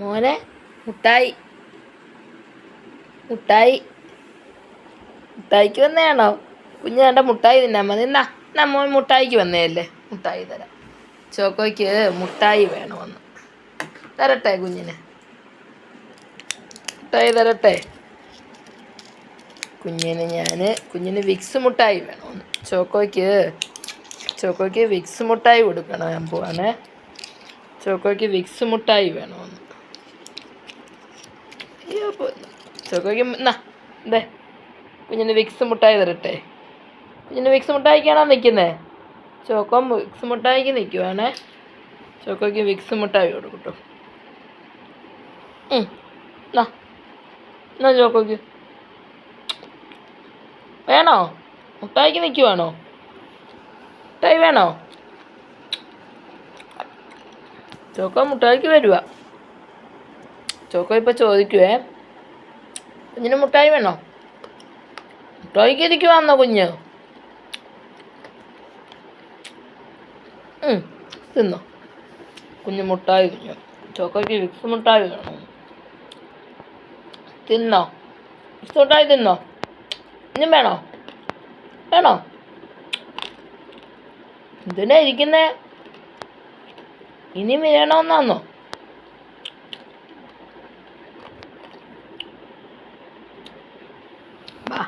മോനെ മുട്ടായി. മുട്ടായി. മുട്ടായിക്ക് വന്നതാണോ കുഞ്ഞ് കണ്ട മുട്ടായി തിന്നാൻ മതി എന്നാ മോൻ മുട്ടായിക്ക് വന്നതല്ലേ മുട്ടായി തരാം. ചോക്കോയ്ക്ക് മുട്ടായി വേണമെന്ന്. തരട്ടെ കുഞ്ഞിന്. മുട്ടായി തരട്ടെ. കുഞ്ഞിന് ഞാൻ കുഞ്ഞിന് വിക്സ് മുട്ടായി വേണമെന്ന്. ചോക്കോയ്ക്ക് ചോക്കോയ്ക്ക് വിക്സ് മുട്ടായി കൊടുക്കണം ഞാൻ പോവാണേ. ചോക്കോയ്ക്ക് വിക്സ് മുട്ടായി വേണമെന്ന് അയ്യോ ചോക്കോയ്ക്ക് എന്നാ എന്തേ കുഞ്ഞിന് വിക്സ് മുട്ടായി തരട്ടെ. കുഞ്ഞിന് വിക്സ് മുട്ടായിക്കാണോ നിൽക്കുന്നേ ചോക്കോ വിക്സ് മുട്ടായിക്ക് നിൽക്കുവാണേ ചോക്കോയ്ക്ക് വിക്സ് മുട്ടായി കൊടുക്കും ഉം. എന്നാ എന്നാ ചോക്കോയ്ക്ക്. വേണോ? മുട്ടായിക്ക് നിൽക്കുവാണോ മുട്ടായി വേണോ? ചോക്കോ മുട്ടായിക്ക് വരുവാ. ചോക്കോ ഇപ്പം ചോദിക്കുവേ. കുഞ്ഞിന് മുട്ടായി വേണോ? മുട്ടായിക്ക് ഇരിക്കുവാന്നോ കുഞ്ഞ്? തിന്നോ. കുഞ്ഞ് മുട്ടായി കുഞ്ഞു ചോക്കോയ്ക്ക് വിക്സ് മുട്ടായി വേണോ. തിന്നോ. വിക്സ് മുട്ടായി തിന്നോ. ഇനിയും വേണോ? വേണോ? എന്തിനാ ഇരിക്കുന്നേ? ഇനി വേണമെന്നാന്നോ വാ.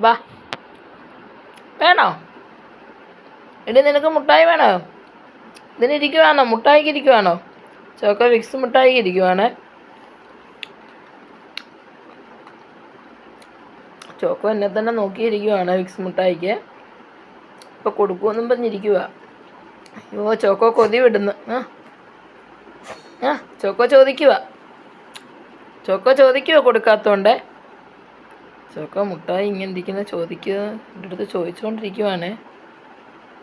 വാ. വേണോ? എടി നിനക്ക് മുട്ടായി വേണോ? ഇതിന് ഇരിക്കുവാണോ മുട്ടായിക്ക് ഇരിക്കുവാണോ ചോക്കോ വിക്സ് മുട്ടായിക്ക് ഇരിക്കുവാണ് ചോക്കോ എന്നെ തന്നെ നോക്കിയിരിക്കുവാണ് വിക്സ് മുട്ടായിക്ക്. ഇപ്പൊ കൊടുക്കുമെന്നും പറഞ്ഞിരിക്കുക അയ്യോ ചോക്കോ കൊതി വിടുന്നു. ആ. ആ ചോക്കോ ചോദിക്കുക ചോക്കോ ചോദിക്കുക കൊടുക്കാത്തോണ്ടേ. ചോക്കോ മുട്ടായി ഇങ്ങനെ ഇരിക്കുന്ന ചോദിക്കുക എന്റെ അടുത്ത് ചോദിച്ചുകൊണ്ടിരിക്കുവാണേ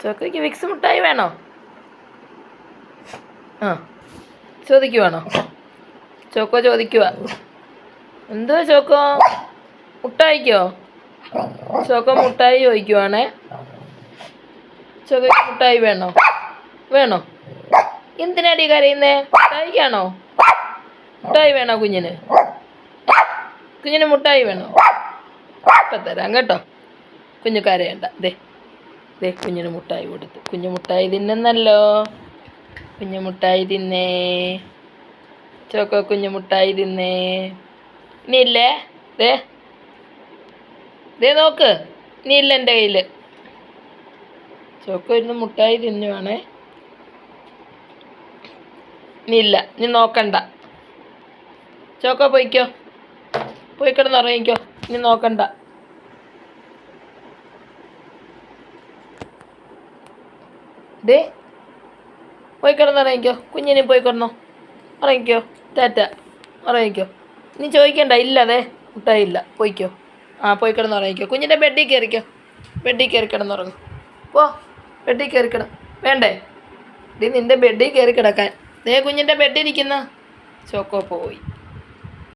ചോക്കയ്ക്ക് വിക്സ് മുട്ടായി വേണോ? ആ ചോദിക്കുവാണോ ചോക്കോ ചോദിക്കുക എന്തുവാ ചോക്കോ? മുട്ടായിക്കോ? ചോക്കോ മുട്ടായി ചോദിക്കുവാണേ. ചോക്കയ്ക്ക് മുട്ടായി വേണോ? വേണോ? എന്തിനാടി കരയുന്നേ? മുട്ടായിക്കാണോ? മുട്ടായി വേണോ കുഞ്ഞിന്? കുഞ്ഞിന് മുട്ടായി വേണോ? ഇപ്പം തരാം കേട്ടോ. കുഞ്ഞു കരയണ്ട. ദേ ദേ കുഞ്ഞിന് മുട്ടായി കൊടുത്തു. കുഞ്ഞു മുട്ടായി തിന്നുന്നല്ലോ. കുഞ്ഞു മുട്ടായി തിന്നേ. ചോക്കോ കുഞ്ഞു മുട്ടായി തിന്നേ. ഇനി ഇല്ലേ ദേ ദേ നോക്ക്. ഇനി ഇല്ല എന്റെ കയ്യിൽ ചോക്കോ ഇരുന്ന് മുട്ടായി തിന്നുവാണേ. ഇനി ഇല്ല നീ നോക്കണ്ട. ചോക്കോ പോയിക്കോ. പോയി കിടന്നുറങ്ങിക്കോ ഇനി നോക്കണ്ട. ദേ പോയി കിടന്നുറങ്ങിക്കോ കുഞ്ഞിനെ പോയി കിടന്നോ. ഇറങ്ങിക്കോ ടാറ്റ ഇറങ്ങിക്കോ നീ ചോദിക്കണ്ട ഇല്ല അതെ മുട്ടായില്ല പോയിക്കോ. ആ പോയി കിടന്നുറങ്ങിക്കോ കുഞ്ഞിന്റെ ബെഡിൽ കയറിക്കോ ബെഡിൽ കയറി കിടന്നുറങ്ങും പോ ബെഡിൽ കയറി കിട വേണ്ടേ? ഡി നിന്റെ ബെഡിൽ കയറി കിടക്കാൻ. ദേ കുഞ്ഞിന്റെ ബെഡിൽ ഇരിക്കുന്ന. ചോക്കോ പോയി.